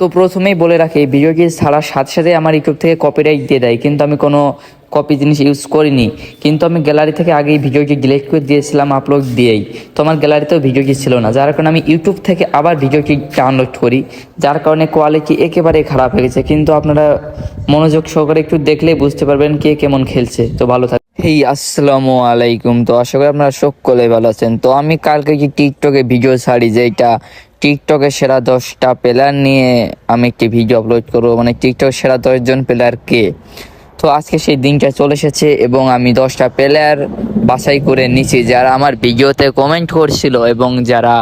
তো প্রথমেই বলে রাখি, এই ভিডিওটি ছাড়ার সাথে সাথে আমার ইউটিউব থেকে কপিরাইট দিয়ে দেয়। কিন্তু আমি কোনো কপি জিনিস ইউজ করিনি। কিন্তু আমি গ্যালারি থেকে আগেই ভিডিওটি ডিলিট করে দিয়েছিলাম আপলোড দিয়েই। তো আমার গ্যালারিতেও ভিডিওটি ছিল না। যার কারণে আমি ইউটিউব থেকে আবার ভিডিওটি ডাউনলোড করি। যার কারণে কোয়ালিটি একেবারে খারাপ হয়ে গেছে। কিন্তু আপনারা মনোযোগ সহকারে একটু দেখলেই বুঝতে পারবেন কে কেমন খেলছে। তো ভালো থাকবে হেই, আসসালামু আলাইকুম। তো আশা করি আপনারা সকলে ভালো আছেন। তো আমি কালকে কি টিকটকে ভিডিও ছাড়ি যেটা টিকটকে সেরা দশটা প্লেয়ার নিয়ে আমি একটি ভিডিও আপলোড করব। মানে টিকটক সেরা দশজন প্লেয়ার কে? তো আজকে সেই দিনটা চলে এসেছে এবং আমি দশটা প্লেয়ার বাছাই করে নিছি, যারা আমার ভিডিওতে কমেন্ট করছিল এবং যারা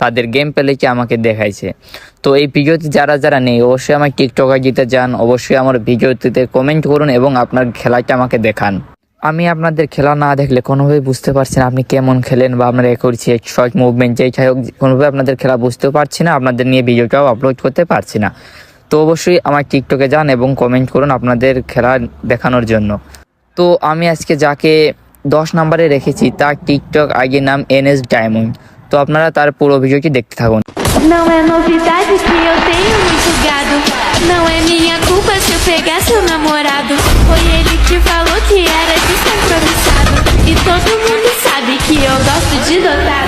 তাদের গেম প্লেকে আমাকে দেখাইছে। তো এই ভিডিওতে যারা যারা নেই, অবশ্যই আমার টিকটকে আইডিতে যান, অবশ্যই আমার ভিডিওতে কমেন্ট করুন এবং আপনার খেলাটা আমাকে দেখান। আমি আপনাদের খেলা না দেখলে কোনোভাবেই বুঝতে পারছি না আপনি কেমন খেলেন বা আপনারা এ করছি শর্ট মুভমেন্ট যেই যাই হোক, কোনোভাবে আপনাদের খেলা বুঝতেও পারছি না, আপনাদের নিয়ে ভিডিওটাও আপলোড করতে পারছি না। তো অবশ্যই আমার টিকটকে যান এবং কমেন্ট করুন আপনাদের খেলা দেখানোর জন্য। তো আমি আজকে যাকে দশ নম্বরে রেখেছি, তার টিকটক আইডি নাম এন এস ডায়মন্ড তো আপনারা তার পুরো ভিডিওটি দেখতে থাকুন। Não é novidade que eu tenho muito gado. Não é minha culpa se eu pegar seu namorado. Foi ele que falou que era descompromissado. E todo mundo sabe que eu gosto de dotado.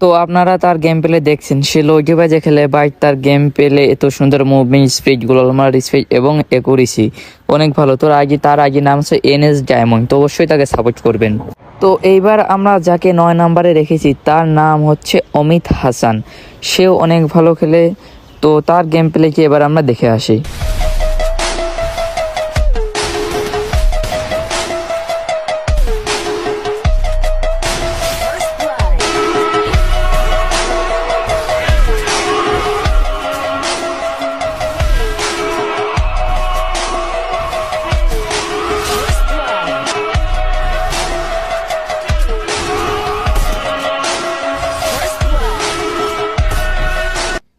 তো আপনারা তার game পেলে দেখছেন। সে লোকে বাজে খেলে bike তার game পেলে এত সুন্দর মুভমেন্ট স্পিড গ্লোমার স্পিড এবং একুরেসি অনেক ভালো। তোর আগে, তার আগে নাম হচ্ছে এন এস ডায়মন্ড তো অবশ্যই তাকে সাপোর্ট করবেন। তো এইবার আমরা যাকে নয় নম্বরে রেখেছি, তার নাম হচ্ছে অমিত হাসান। সেও অনেক ভালো খেলে। তো তার গেম প্লে কি এবার আমরা দেখে আসি।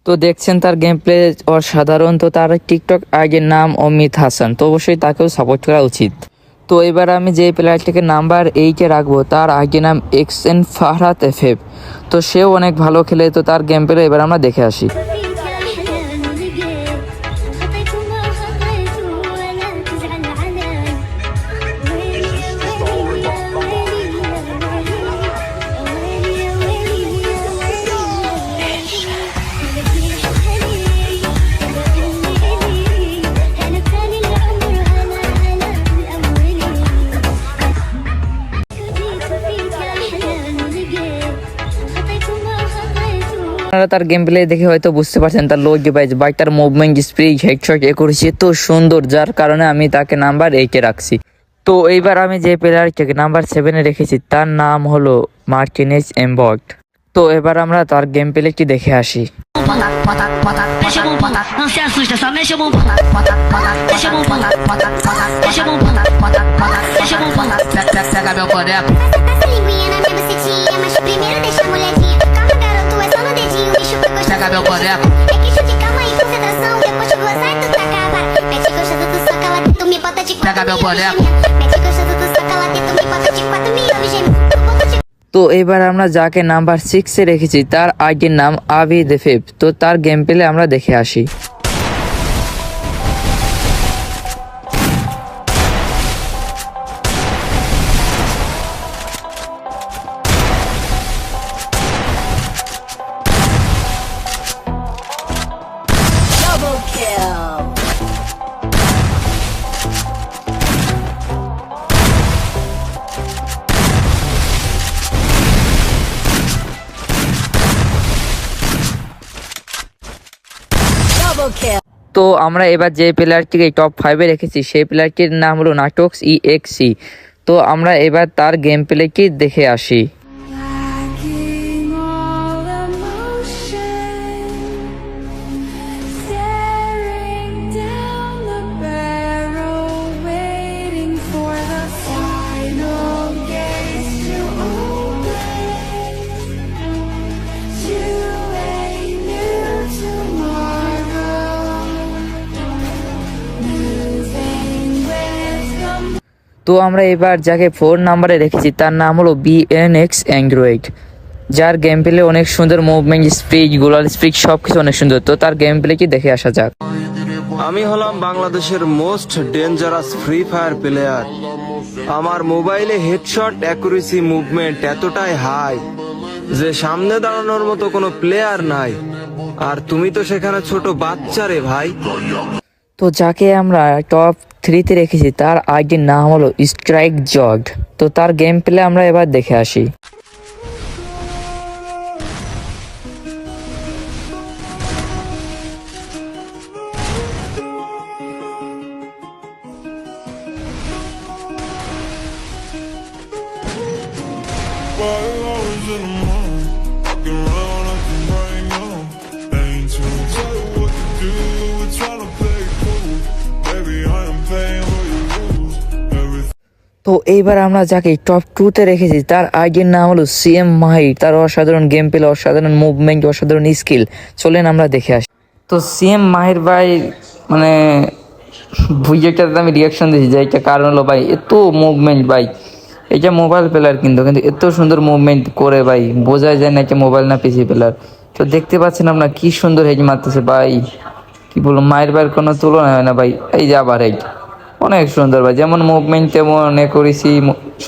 তো দেখছেন তার গেম প্লে অসাধারণ। তো তার টিকটক আগের নাম অমিত হাসান। তো অবশ্যই তাকেও সাপোর্ট করা উচিত। তো এবার আমি যে প্লেয়ারটিকে নাম্বার এইটে রাখব, তার আগে নাম এক্স এন ফাহরাত এফেব এফ তো সেও অনেক ভালো খেলে, তো তার গেম প্লে এবার আমরা দেখে আসি। আপনারা তার গেম প্লে দেখে হয়তো বুঝতে পারছেন তার লোক ডিভাইস বাইকটার মুভমেন্ট স্প্রিড হেডশট এ করেছে, এত সুন্দর, যার কারণে আমি তাকে নাম্বার এইটে রাখছি। তো এইবার আমি যে প্লেয়ারকে নাম্বার সেভেনে রেখেছি, তার নাম হলো মার্কিনেস এম্বট। তো এবার আমরা তার গেম প্লেটি দেখে আসি। Pega meu boneco. É que chute, calma aí, concentração. Depois de gozar, tu tá acaba. Mete gostoso, tu soca lá dentro, me bota de quatro. Pega meu boneco. Mete gostoso, tu soca lá dentro, me bota de quatro, me ouve de তো এবার আমরা যাকে number সিক্সে রেখেছি তার আইডির নাম আবি দেফেব তো তার গেম পেলে আমরা দেখে আসি তো আমরা এবার যে প্লেয়ারটিকে টপ ফাইভে রেখেছি, সেই প্লেয়ারটির নাম হলো নাটক ই এক্সি তো আমরা এবার তার গেম প্লেটি দেখে আসি। তো আমরা এবার যাকে ফোর নাম্বারে রেখেছি, তার নাম হলো বি এন এক্স অ্যান্ড্রয়েড যার গেম প্লে অনেক সুন্দর মুভমেন্ট স্পিড গোলাল স্পিড সব কিছু অনেক সুন্দর। তো তার গেম প্লে কি দেখে আসা যাক। আমি হলাম বাংলাদেশের most dangerous free fire player আমার মোবাইলে হেডশট অ্যাকুরেসি মুভমেন্ট এতটাই হাই যে সামনে দাঁড়ানোর মতো কোনো প্লেয়ার নাই। আর তুমি তো সেখানে ছোট বাচ্চা রে ভাই। তো যাকে আমরা টপ থ্রিতে রেখেছি, তার আইডির নাম হলো স্ট্রাইক জগ তো তার গেম প্লে আমরা এবার দেখে আসি। তো এইবার আমরা যাকে টপ টুতে রেখেছি, তার আইডির নাম হলো সিএম মাহির। তার অসাধারণ গেম প্লে অসাধারণ মুভমেন্ট অসাধারণ স্কিল চলেন আমরা দেখে আসি। তো সিএম মাহির ভাই মানে ভিডিওটাতে আমি রিয়াকশন দিয়েছি, যে এটা কারণ হলো ভাই, এত মুভমেন্ট ভাই। এটা মোবাইল প্লেয়ার কিন্তু কিন্তু এত সুন্দর মুভমেন্ট করে ভাই, বোঝাই যায় না এটা মোবাইল না পিসি প্লেয়ার তো দেখতে পাচ্ছেন আপনার কি সুন্দর হেজ মারতেছে ভাই। কি বলব মায়ের ভাইয়ের কোনো তুলনা হয় না ভাই। এই যে আবার এই অনেক সুন্দর ভাই, যেমন মুভমেন্ট তেমন এ করেছি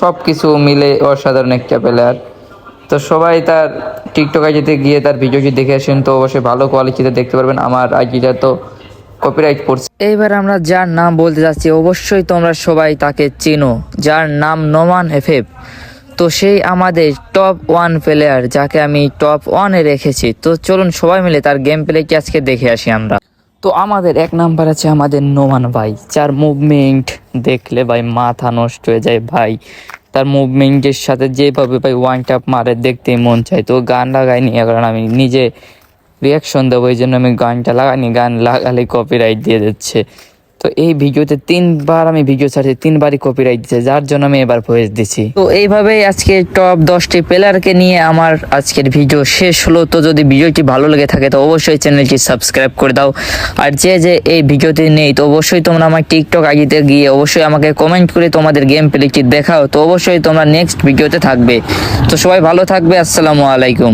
সব কিছু মিলে অসাধারণ একটা প্লেয়ার তো সবাই তার টিকটক আইডিতে গিয়ে তার ভিডিওটি দেখে আসেন, তো অবশ্যই ভালো কোয়ালিটিতে দেখতে পারবেন। আমার আইডিটা তো কপিরাইট পড়ছে। এইবার আমরা যার নাম বলতে যাচ্ছি, অবশ্যই তোমরা সবাই তাকে চেনো। যার নাম নোমান এফএফ। তো সেই আমাদের টপ ওয়ান প্লেয়ার যাকে আমি টপ ওয়ানে রেখেছি। তো চলুন সবাই মিলে তার গেম প্লে কি আজকে দেখে আসি আমরা। তো আমাদের এক নাম্বার আছে আমাদের নোমান ভাই, যার মুভমেন্ট দেখলে ভাই মাথা নষ্ট হয়ে যায় ভাই। তার মুভমেন্টের সাথে যেভাবে ভাই ওয়ান টাপ মারে দেখতেই মন চায়। তো গান লাগাইনি কারণ আমি নিজে রিয়াকশন দেবো, এই জন্য আমি গানটা লাগাইনি। গান লাগালে কপিরাইট দিয়ে দিচ্ছে। তো এই ভিডিওতে তিনবার আমি ভিডিও ছাড়ছি, তিনবারই কপিরাইট দিচ্ছে যার জন্য আমি এবার ভয়েস দিচ্ছি তো এইভাবেই আজকে টপ দশটি প্লেয়ারকে নিয়ে আমার আজকের ভিডিও শেষ হলো। তো যদি ভিডিওটি ভালো লেগে থাকে, তো অবশ্যই চ্যানেলটি সাবস্ক্রাইব করে দাও। আর যে যে এই ভিডিওতে নেই, তো অবশ্যই তোমরা আমার টিকটক আইডিতে গিয়ে অবশ্যই আমাকে কমেন্ট করে তোমাদের গেম প্লেটি দেখাও। তো অবশ্যই তোমরা নেক্সট ভিডিওতে থাকবে। তো সবাই ভালো থাকবে, আসসালামু আলাইকুম।